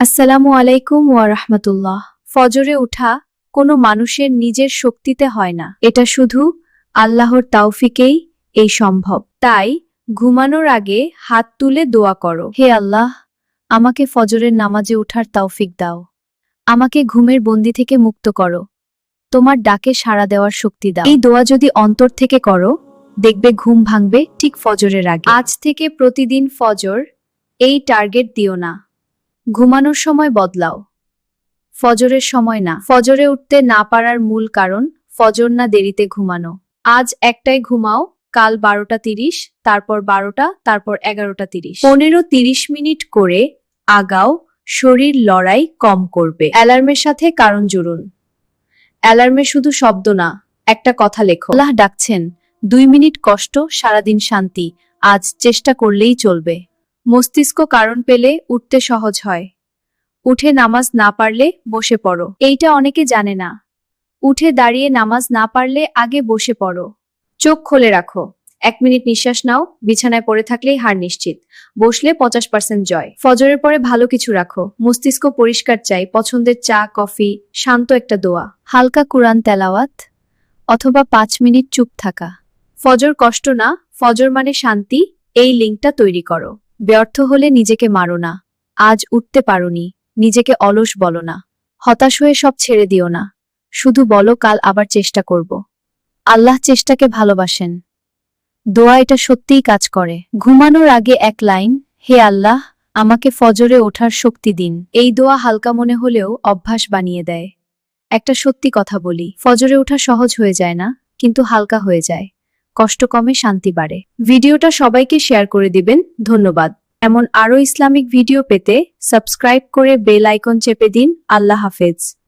আসসালামু আলাইকুম রাহমাতুল্লাহ। ফজরে ওঠা কোনো মানুষের নিজের শক্তিতে হয় না। এটা শুধু আল্লাহর তাওফিকেই এই সম্ভব। তাই ঘুমানোর আগে হাত তুলে দোয়া করো। হে আল্লাহ, আমাকে ফজরের নামাজে উঠার তাওফিক দাও। আমাকে ঘুমের বন্দি থেকে মুক্ত করো। তোমার ডাকে সাড়া দেওয়ার শক্তি দাও। এই দোয়া যদি অন্তর থেকে করো, দেখবে ঘুম ভাঙবে ঠিক ফজরের আগে। আজ থেকে প্রতিদিন ফজর, এই টার্গেট দিও না। ঘুমানোর সময় বদলাও। ফজরের সময় না। ফজরে উঠতে না পারার মূল কারণ, ফজর না দেরিতে ঘুমানো। আজ একটাই ঘুমাও, কাল বারোটা তিরিশ, তারপর বারোটা, তারপর এগারোটা তিরিশ। পনেরো তিরিশ মিনিট করে আগাও, শরীর লড়াই কম করবে। অ্যালার্মের সাথে কারণ জুড়ুন। অ্যালার্মে শুধু শব্দ না, একটা কথা লেখো। আল্লাহ ডাকছেন, দুই মিনিট কষ্ট, সারাদিন শান্তি, আজ চেষ্টা করলেই চলবে। মস্তিষ্ক কারণ পেলে উঠতে সহজ হয়। উঠে নামাজ না পারলে বসে পড়ো। এইটা অনেকে জানে না। উঠে দাঁড়িয়ে নামাজ না পারলে আগে বসে পড়ো। চোখ খোলে রাখো। এক মিনিট নিঃশ্বাস নাও, বিছানায় পড়ে থাকলেই হার নিশ্চিত। বসলে পঞ্চাশ পার্সেন্ট জয়। ফজরের পরে ভালো কিছু রাখো। মস্তিষ্ক পরিষ্কার চাই, পছন্দের চা, কফি, শান্ত একটা দোয়া। হালকা কোরআন তেলাওয়াত অথবা পাঁচ মিনিট চুপ থাকা। ফজর কষ্ট না, ফজর মানে শান্তি, এই লিঙ্কটা তৈরি করো। ব্যর্থ হলে নিজেকে মারো না। আজ উঠতে পারোনি, নিজেকে অলস বলো না। হতাশ হয়ে সব ছেড়ে দিও না। শুধু বলো, কাল আবার চেষ্টা করব। আল্লাহ চেষ্টাকে ভালোবাসেন। দোয়া এটা সত্যিই কাজ করে। ঘুমানোর আগে এক লাইন, হে আল্লাহ, আমাকে ফজরে ওঠার শক্তি দিন। এই দোয়া হালকা মনে হলেও অভ্যাস বানিয়ে দেয়। একটা সত্যি কথা বলি, ফজরে ওঠা সহজ হয়ে যায় না, কিন্তু হালকা হয়ে যায়। কষ্ট কমে শান্তি বাড়ে। ভিডিওটা সবাইকে শেয়ার করে দিবেন। ধন্যবাদ। এমন আরও ইসলামিক ভিডিও পেতে সাবস্ক্রাইব করে বেল আইকন চেপে দিন। আল্লাহ হাফেজ।